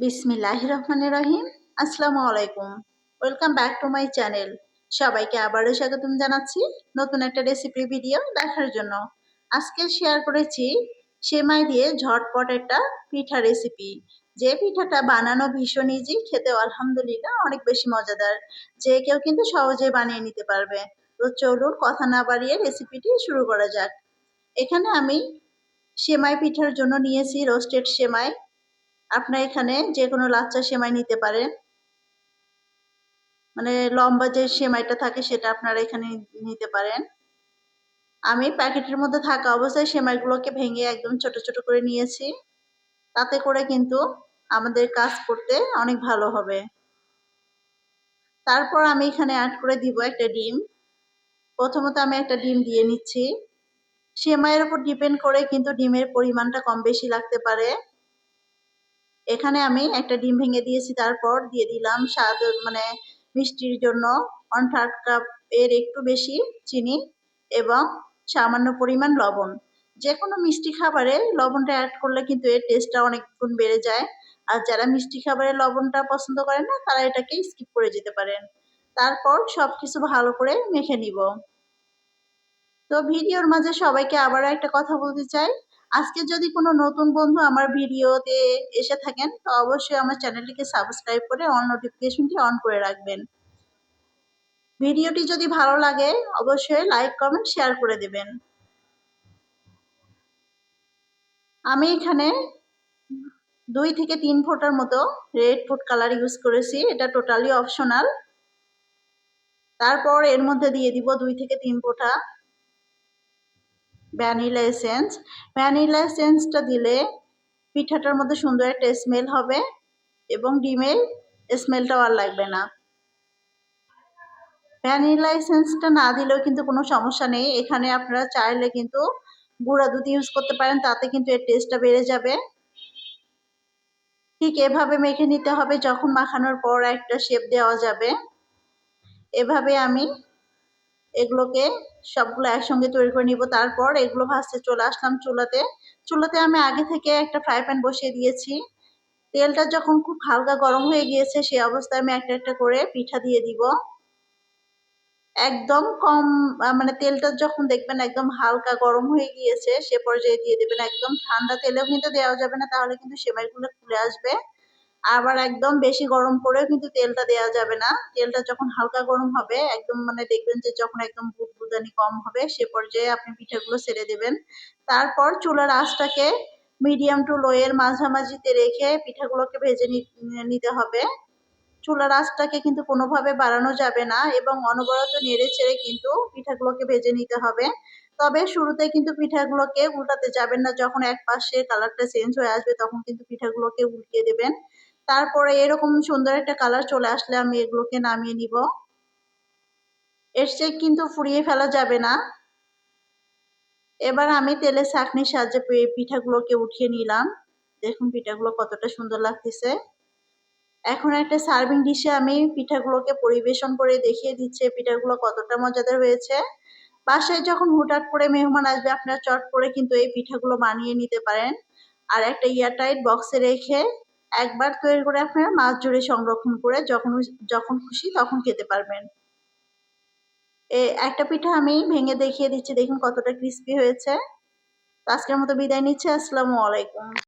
বিসমিল্লাহ রহমান রহিম। আসসালামু আলাইকুম। Welcome back to my channel সবাইকে আবারও স্বাগতম জানাচ্ছি নতুন একটা রেসিপি ভিডিও দেখার জন্য। আজকে শেয়ার করেছি সেমাই দিয়ে ঝটপট একটা পিঠা রেসিপি যে পিঠাটা বানানো ভীষণ ইজি খেতে আলহামদুলিল্লাহ অনেক বেশি মজাদার। যে কেউ কিন্তু সহজে বানিয়ে নিতে পারবে। তো চলুন কথা না বাড়িয়ে রেসিপিটি শুরু করা যাক। এখানে আমি সেমাই পিঠার জন্য নিয়েছি রোস্টেড সেমাই। আপনার এখানে যে কোনো লাচ্চা সেমাই নিতে পারেন। মানে লম্বা যে সেমাইটা থাকে সেটা আপনারা এখানে নিতে পারেন। আমি প্যাকেটের মধ্যে থাকা অবস্থায় সেমাইগুলোকে ভেঙে একদম ছোট ছোট করে নিয়েছি। তাতে করে কিন্তু আমাদের কাজ করতে অনেক ভালো হবে। তারপর আমি এখানে অ্যাড করে দিব একটা ডিম। প্রথমত আমি একটা ডিম দিয়ে নিচ্ছি। সেমাইয়ের উপর ডিপেন্ড করে কিন্তু ডিমের পরিমাণটা কম বেশি লাগতে পারে। এখানে আমি একটা ডিম ভেঙে দিয়েছি, তারপর দিয়ে দিলাম স্বাদ মানে মিষ্টির জন্য ওয়ান থার্ড কাপ এর একটু বেশি চিনি এবং সামান্য পরিমাণ লবণ। যে কোনো মিষ্টি খাবারে লবণটা অ্যাড করলে কিন্তু এর টেস্টটা অনেক গুণ বেড়ে যায়। আর যারা মিষ্টি খাবারে লবণটা পছন্দ করেন না, তারা এটাকে স্কিপ করে যেতে পারেন। তারপর সব কিছু ভালো করে মেখে নিব। তো ভিডিওর মাঝে সবাইকে আবারও একটা কথা বলতে চাই। আজকে যদি কোনো নতুন বন্ধু আমার ভিডিওতে এসে থাকেন, তো অবশ্যই আমার চ্যানেলটিকে সাবস্ক্রাইব করে অন নোটিফিকেশনটি অন করে রাখবেন। ভিডিওটি যদি ভালো লাগে, অবশ্যই লাইক, কমেন্ট, শেয়ার করে দেবেন। আমি এখানে দুই থেকে তিন ফোটার মতো রেড ফুড কালার ইউজ করেছি। এটা টোটালি অপশনাল। তারপর এর মধ্যে দিয়ে দিব দুই থেকে তিন ফোঁটা ভ্যানিলা এসেন্স। ভ্যানিলা এসেন্সটা দিলে পিঠাটার মধ্যে সুন্দর একটা স্মেল হবে এবং ডিমের স্মেলটাও আর লাগবে না। ভ্যানিলা এসেন্সটা না দিলেও কিন্তু কোনো সমস্যা নেই। এখানে আপনারা চাইলে কিন্তু গুঁড়া দুধ ইউজ করতে পারেন, তাতে কিন্তু এর টেস্টটা বেড়ে যাবে। ঠিক এভাবে মেখে নিতে হবে, যখন মাখানোর পর একটা শেপ দেওয়া যাবে। এভাবে আমি এগুলোকে সবগুলো একসঙ্গে তৈরি করে নিব। তারপর এগুলো ভাজতে চলে আসলাম চুলাতে। চুলাতে আমি আগে থেকে একটা ফ্রাই প্যান বসিয়ে দিয়েছি। তেলটা যখন খুব হালকা গরম হয়ে গিয়েছে সেই অবস্থায় আমি একটা একটা করে পিঠা দিয়ে দিব। একদম কম মানে তেলটা যখন দেখবেন একদম হালকা গরম হয়ে গিয়েছে, সে পর্যায়ে দিয়ে দেবেন। একদম ঠান্ডা তেলেও কিন্তু দেওয়া যাবে না, তাহলে কিন্তু সেমাইগুলো ফুলে আসবে। আবার একদম বেশি গরম করেও কিন্তু তেলটা দেওয়া যাবে না। তেলটা যখন হালকা গরম হবে, একদম মানে দেখবেন যে যখন একদম বুদবুদানি কম হবে, সে পর্যায়ে আপনি পিঠাগুলো ছেড়ে দেবেন। তারপর চুলার আঁচটাকে মিডিয়াম টু লো এর মাঝামাঝিতে রেখে পিঠাগুলোকে ভেজে নিতে হবে। চুলার আঁচটাকে কিন্তু কোনোভাবে বাড়ানো যাবে না এবং অনবরত নেড়ে ছেড়ে কিন্তু পিঠাগুলোকে ভেজে নিতে হবে। তবে শুরুতে কিন্তু পিঠাগুলোকে উল্টাতে যাবেন না, যখন এক পাশে কালারটা চেঞ্জ হয়ে আসবে, তখন কিন্তু পিঠাগুলোকে উল্টিয়ে দেবেন। তারপরে এরকম সুন্দর একটা কালার চলে আসলে আমি এগুলোকে নামিয়ে নিব। এর চেয়ে কিন্তু ফুরিয়ে ফেলা যাবে না। এবার আমি তেলের চাকনির সাহায্যে পিঠাগুলোকে উঠিয়ে নিলাম। দেখুন পিঠাগুলো কতটা সুন্দর লাগতেছে। এখন একটা সার্ভিং ডিশে আমি পিঠাগুলোকে পরিবেশন করে দেখিয়ে দিচ্ছে পিঠাগুলো কতটা মজাদার হয়েছে। বাসায় যখন হুটহাট করে মেহমান আসবে, আপনারা চট করে কিন্তু এই পিঠাগুলো বানিয়ে নিতে পারেন। আর একটা এয়ারটাইট বক্সে রেখে একবার তৈরি করে আপনারা মাছ জুড়ে সংরক্ষণ করে যখন যখন খুশি তখন খেতে পারবেন। একটা পিঠা আমি ভেঙে দেখিয়ে দিচ্ছি, দেখুন কতটা ক্রিস্পি হয়েছে। আজকের মতো বিদায় নিচ্ছে, আসসালামু আলাইকুম।